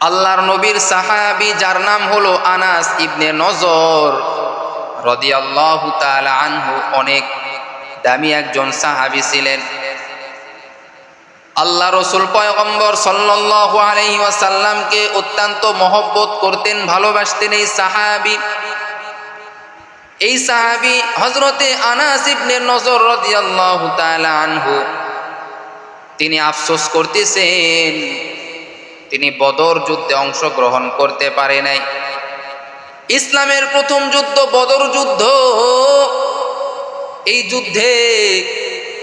আল্লাহর নবীর সাহাবি, যার নাম হলো আনাস ইবনে নজর আনহু, অনেক দামি একজন সাহাবি ছিলেন। আল্লাহ রসুল পয়গম্বর ওয়াসাল্লামকে অত্যন্ত মহব্বত করতেন, ভালোবাসতেন এই সাহাবি। এই সাহাবি হজরতে আনাস ইবনে নজর রদিয়াল্লাহু তাআলা আনহু, তিনি আফসোস করতেছেন তিনি বদর যুদ্ধে অংশগ্রহণ করতে পারে নাই। ইসলামের প্রথম যুদ্ধ বদর যুদ্ধ। এই যুদ্ধে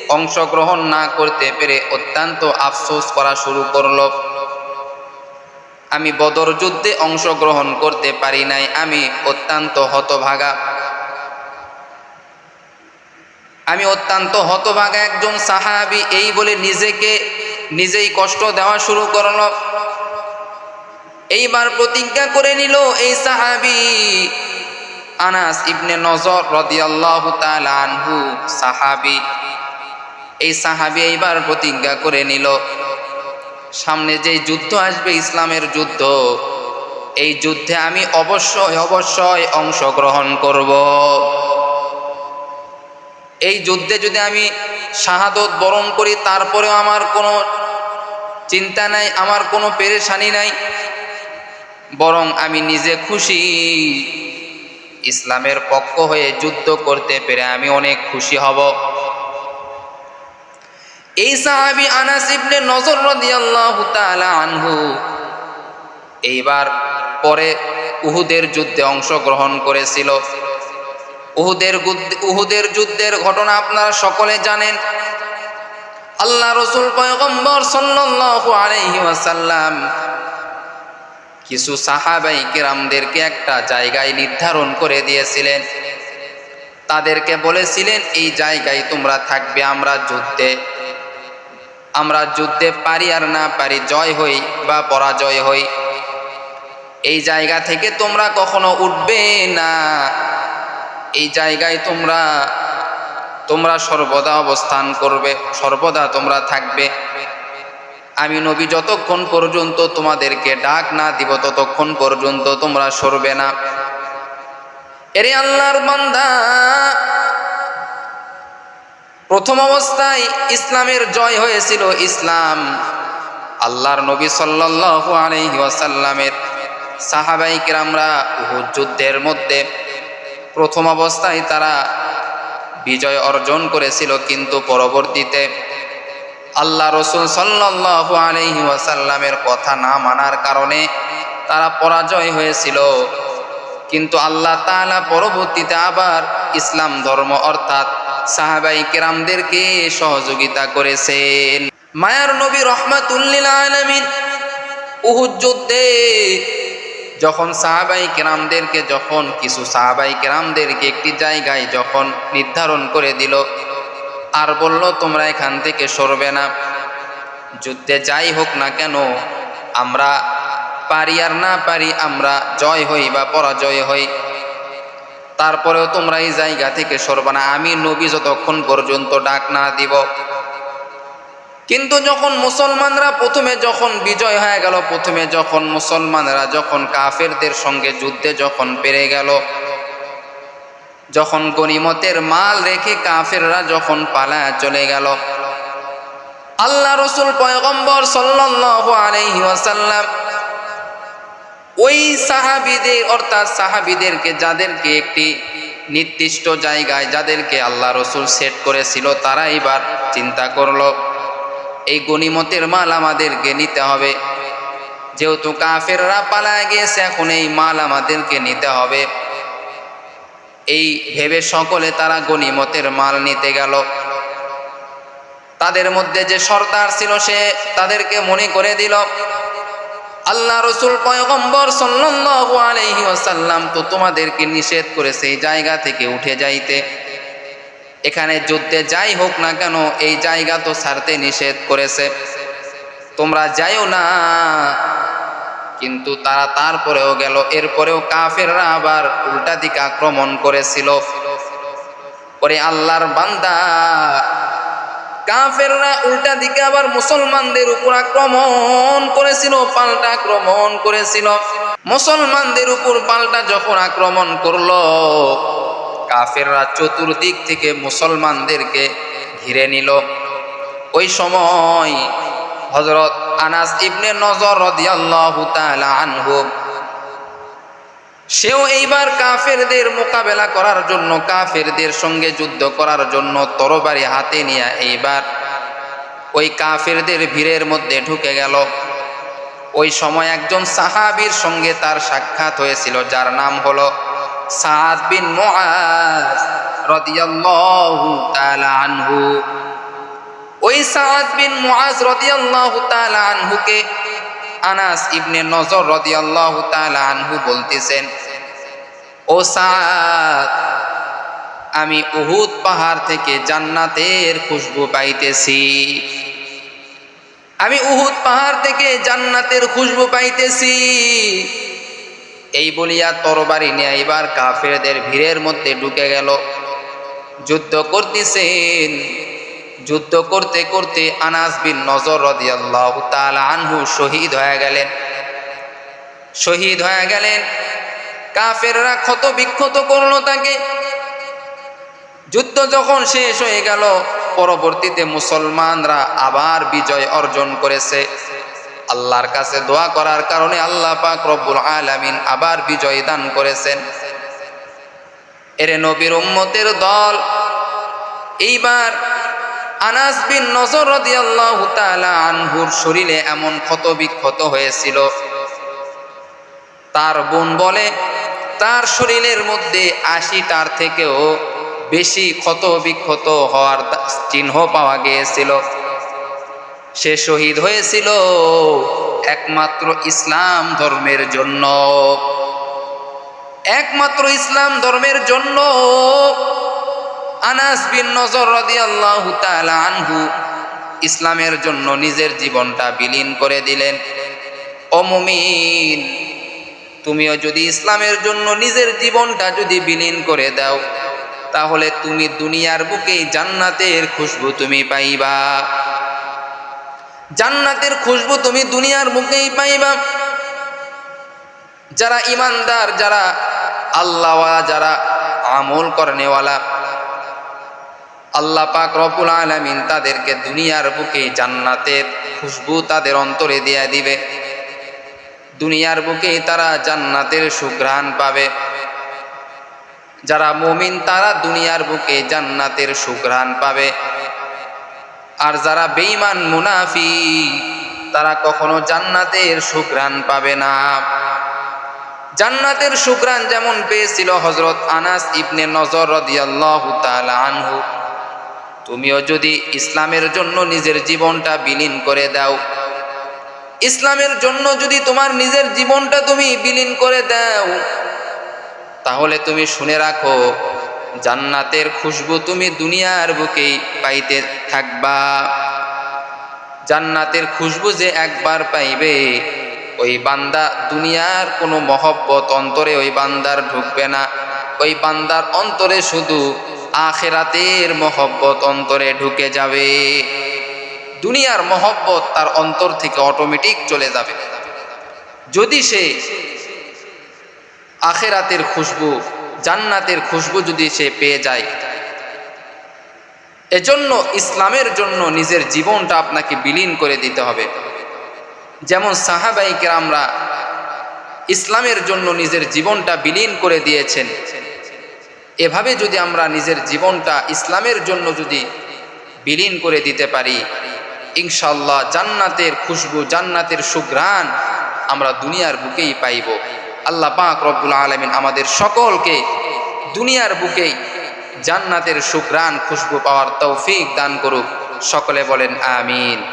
অংশগ্রহণ না করতে পেরে অত্যন্ত আফসোস করা শুরু করল। আমি বদর যুদ্ধে অংশগ্রহণ করতে পারি নাই, আমি অত্যন্ত হতভাগা। আমি অত্যন্ত হতভাগা একজন সাহাবি, এই বলে নিজেকে, নিজেই কষ্ট দেওয়া শুরু করল। এইবার প্রতিজ্ঞা করে নিল এই সাহাবি আনাস ইবনে নজর রদিয়াল্লাহু আনহু সাহাবি। এই সাহাবি এইবার প্রতিজ্ঞা করে নিল, সামনে যে যুদ্ধ আসবে, ইসলামের যুদ্ধ, এই যুদ্ধে আমি অবশ্যই অবশ্যই অংশগ্রহণ করব। এই যুদ্ধে যদি আমি শাহাদত বরণ করি, তারপরেও আমার কোনো চিন্তা নাই, আমার কোনো পেরেশানি নাই বরং আমি নিজে খুশি। ইসলামের পক্ষ হয়ে যুদ্ধ করতে পেরে আমি অনেক খুশি হব। এই সাহাবি আনাস ইবনে নজর রাদিয়াল্লাহু তাআলা আনহু এইবার পরে উহুদের যুদ্ধে অংশগ্রহণ করেছিল। উহুদের উহুদের যুদ্ধের ঘটনা আপনারা সকলে জানেন। আল্লাহ রসুল পয়গম্বর সাল্লাল্লাহু আলাইহি ওয়াসাল্লাম কিছু সাহাবাই কিরামদেরকে একটা জায়গায় নির্ধারণ করে দিয়েছিলেন। তাদেরকে বলেছিলেন, এই জায়গায় তোমরা থাকবে, আমরা যুদ্ধে আমরা যুদ্ধে পারি আর না পারি, জয় হই বা পরাজয় হই। এই জায়গা থেকে তোমরা কখনো উঠবে না। এই জায়গায় তোমরা তোমরা সর্বদা অবস্থান করবে, সর্বদা তোমরা থাকবে। আমি নবী যতক্ষণ পর্যন্ত তোমাদেরকে ডাক না দিব, ততক্ষণ পর্যন্ত তোমরা সরবে না। এরে আল্লাহর বান্দা, প্রথম অবস্থায় ইসলামের জয় হয়েছিল ইসলাম। আল্লাহর নবী সাল্লাল্লাহু আলাইহি ওয়াসাল্লামের সাহাবাই কিরামরা উহুদ যুদ্ধের মধ্যে প্রথম অবস্থায় তারা বিজয় অর্জন করেছিল, কিন্তু পরবর্তীতে আল্লাহ রসুল সাল্লাল্লাহু আলাইহি ওয়াসাল্লামের কথা না মানার কারণে তারা পরাজয় হয়েছিল। কিন্তু আল্লাহ তাআলা পরবর্তীতে আবার ইসলাম ধর্ম অর্থাৎ সাহাবাই কেরামদেরকে সহযোগিতা করেছেন। মায়ার নবী রহমাতুল্লিল আলামিন যুদ্ধে যখন সাহাবাই কেরামদেরকে, যখন কিছু সাহাবাই কেরামদেরকে একটি জায়গায় যখন নির্ধারণ করে দিল আর বলল, তোমরা এখান থেকে সরবে না। যুদ্ধে যাই হোক না কেন, আমরা পারি আর না পারি, আমরা জয় হই বা পরাজয় হই। তারপরেও তোমরা এই জায়গা থেকে সরবে না। আমি নবী যতক্ষণ পর্যন্ত ডাক না দিব। কিন্তু যখন মুসলমানরা প্রথমে যখন বিজয় হয়ে গেল, প্রথমে যখন মুসলমানরা যখন কাফেরদের সঙ্গে যুদ্ধে যখন পেরে গেল যখন গনিমতের মাল রেখে কাফেররা যখন পালায় চলে গেল। আল্লাহ রসুল পয়গম্বর ওয়াসাল্লাম ওই সাহাবিদের, অর্থাৎ সাহাবিদেরকে, যাদেরকে একটি নির্দিষ্ট জায়গায় যাদেরকে আল্লাহ রসুল সেট করেছিল, তারা এবার চিন্তা করল, এই গনিমতের মাল আমাদেরকে নিতে হবে। যেহেতু কাফেররা পালায় গিয়েছে, এখন এই মাল আমাদেরকে নিতে হবে। এই ভেবে সকলে তারা গনিমতের মাল নিতে গেল। তাদের মধ্যে যে সর্দার ছিল সে তাদেরকে মনে করে দিল, আল্লাহ রসুল পয়গম্বর ওয়াসাল্লাম তো তোমাদেরকে নিষেধ করেছে এই জায়গা থেকে উঠে যাইতে। এখানে যুদ্ধে যাই হোক না কেন, এই জায়গা তো ছাড়তে নিষেধ করেছে। তোমরা যাইও না কিন্তু তারা তারপরেও গেল। এরপরেও কাফেররা আবার উল্টা দিকে আক্রমণ করেছিল। পরে আল্লাহর বান্দা কাফেররা উল্টা দিকে আবার মুসলমানদের উপর আক্রমণ করেছিল, পাল্টা আক্রমণ করেছিল। মুসলমানদের উপর পাল্টা যখন আক্রমণ করল, কাফেররা চতুর্দিক থেকে মুসলমানদেরকে ঘিরে নিল। ওই সময় হজরত আনাস ইবনে নজর সেও এইবার কাফেরদের মোকাবেলা করার জন্য, কাফেরদের সঙ্গে যুদ্ধ করার জন্য তরবারি হাতে নিয়ে এইবার ওই কাফেরদের ভিড়ের মধ্যে ঢুকে গেল। ওই সময় একজন সাহাবীর সঙ্গে তার সাক্ষাৎ হয়েছিল, যার নাম হলো সাদ বিন মুআজ রাদিয়াল্লাহু তাআলা আনহু। ওই সাদ বিন মুআজ রাদিয়াল্লাহু তাআলা আনহুকে আনাস ইবনে নজর রাদিয়াল্লাহু তাআলা আনহু বলতেছেন, ও সাদ, আমি উহুদ পাহাড় থেকে জান্নাতের খুশবু পাইতেছি। আমি উহুদ পাহাড় থেকে জান্নাতের খুশবু পাইতেছি। এই বলিয়া তরবারি নিয়ে এবার কাফেরদের ভিড়ের মধ্যে ঢুকে গেল। যুদ্ধ করতেছেন। যুদ্ধ করতে করতে আনাস বিন নজর রদিয়াল্লাহু আনহু শহীদ হয়ে গেলেন। শহীদ হয়ে গেলেন। কাফেররা ক্ষত বিক্ষত করল তাকে। যুদ্ধ যখন শেষ হয়ে গেল, পরবর্তীতে মুসলমানরা আবার বিজয় অর্জন করেছে। আল্লাহর কাছে দোয়া করার কারণে আল্লাহ পাক রব্বুল আলামিন আবার বিজয় দান করেছেন। এরে নবীর উম্মতের দল এইবার আনাস বিন নজর আনহুর শরীরে এমন ক্ষত বিক্ষত হয়েছিল। তার বোন বলে, তার শরীরের মধ্যে আশিটার থেকেও বেশি ক্ষত বিক্ষত হওয়ার চিহ্ন পাওয়া গিয়েছিল। সে শহীদ হয়েছিল একমাত্র ইসলাম ধর্মের জন্য। একমাত্র ইসলাম ধর্মের জন্য আনাস বিন নজর রাদিয়াল্লাহু তাআলা আনহু ইসলামের জন্য নিজের জীবনটা বিলীন করে দিলেন। ও মুমিন, তুমিও যদি ইসলামের জন্য নিজের জীবনটা যদি বিলীন করে দাও, তাহলে তুমি দুনিয়ার বুকেই জান্নাতের খুশবু তুমি পাইবা। জান্নাতের খুশবু তুমি দুনিয়ার বুকেই পাইবা। যারা ইমানদার, যারা আল্লাহওয়ালা, যারা আমল করনেওয়ালা আল্লাহ পাক রবুল আলমিন তাদেরকে দুনিয়ার বুকে জান্নাতের খুশবু তাদের অন্তরে দিয়া দিবে। দুনিয়ার বুকে তারা জান্নাতের সুঘ্রাণ পাবে। যারা মুমিন, তারা দুনিয়ার বুকে জান্নাতের সুঘ্রাণ পাবে। আর যারা বেঈমান মুনাফি তারা কখনো জান্নাতের সুঘ্রাণ পাবে না। জান্নাতের সুঘ্রাণ যেমন পেয়েছিল হজরত আনাস ইবনে নজর রদিয়াল্লাহু তাআলা আনহু তুমিও যদি ইসলামের জন্য নিজের জীবনটা বিলীন করে দাও। ইসলামের জন্য যদি তোমার নিজের জীবনটা তুমি বিলীন করে দাও, তাহলে তুমি শুনে রাখো, জান্নাতের খুশবু তুমি দুনিয়ার বুকেই পাইতে থাকবা। জান্নাতের খুশবু যে একবার পাইবে, ওই বান্দা দুনিয়ার কোনো মহব্বত অন্তরে ওই বান্দার ঢুকবে না। ওই বান্দার অন্তরে শুধু আখেরাতের মহব্বত অন্তরে ঢুকে যাবে। দুনিয়ার মহব্বত তার অন্তর থেকে অটোমেটিক চলে যাবে। যদি সে আখেরাতের খুশবু, জান্নাতের খুশবু যদি সে পেয়ে যায়, এজন্য, ইসলামের জন্য নিজের জীবনটা আপনাকে বিলীন করে দিতে হবে। যেমন সাহাবাইকে আমরা ইসলামের জন্য নিজের জীবনটা বিলীন করে দিয়েছেন। এভাবে যদি আমরা নিজের জীবনটা ইসলামের জন্য যদি বিলীন করে দিতে পারি ইনশাল্লাহ জান্নাতের খুশবু, জান্নাতের সুঘ্রাণ আমরা দুনিয়ার বুকেই পাইব। আল্লাহ পাক রব্বুল আলমিন আমাদের সকলকে দুনিয়ার বুকেই জান্নাতের সুঘ্রাণ, খুশবু পাওয়ার তৌফিক দান করুক। সকলে বলেন, আমিন।